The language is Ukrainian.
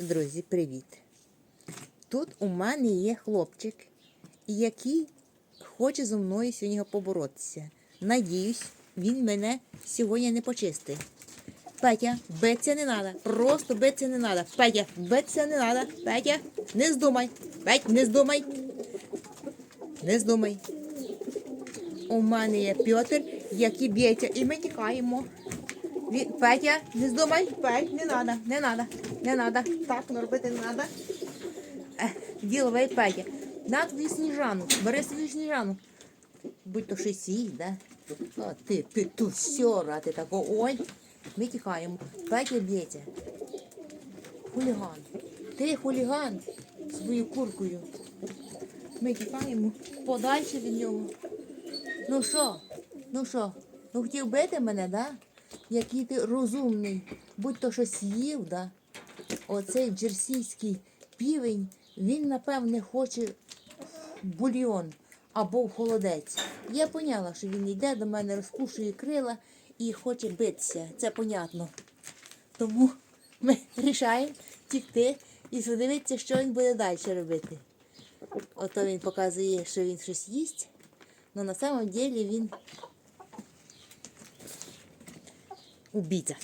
Друзі, привіт! Тут у мене є хлопчик, який хоче зі мною сьогодні поборотися. Надіюсь, він мене сьогодні не почистить. Петя, биться не треба. Просто биться не треба. Петя, биться не треба. Петя, не здумай. Петь, не здумай. Не здумай. У мене є Петр, який б'ється, і ми тікаємо. Петя, не здумай, Петь, не надо, не надо, не надо. Так ну, робити не. Ех, Діловий Петя. На тобі сніжану, бери свою сніжану. Будь то щось їсть, да? О, ти, ти тут сьора, ти тако, ой. Ми тікаємо. Петя б'ється. Хуліган. Ти хуліган своєю куркою. Ми тікаємо подальше від нього. Ну що? Ну що? Ну хотів бити мене, да? Який ти розумний, будь то щось їв, да? Оцей джерсійський півень, він, напевне, хоче бульйон або холодець. Я поняла, що він йде до мене, розпушує крила і хоче битися. Це понятно. Тому ми рішаємо тікти і подивитися, що він буде далі робити. Ото він показує, що він щось їсть, але на самом деле він убійця.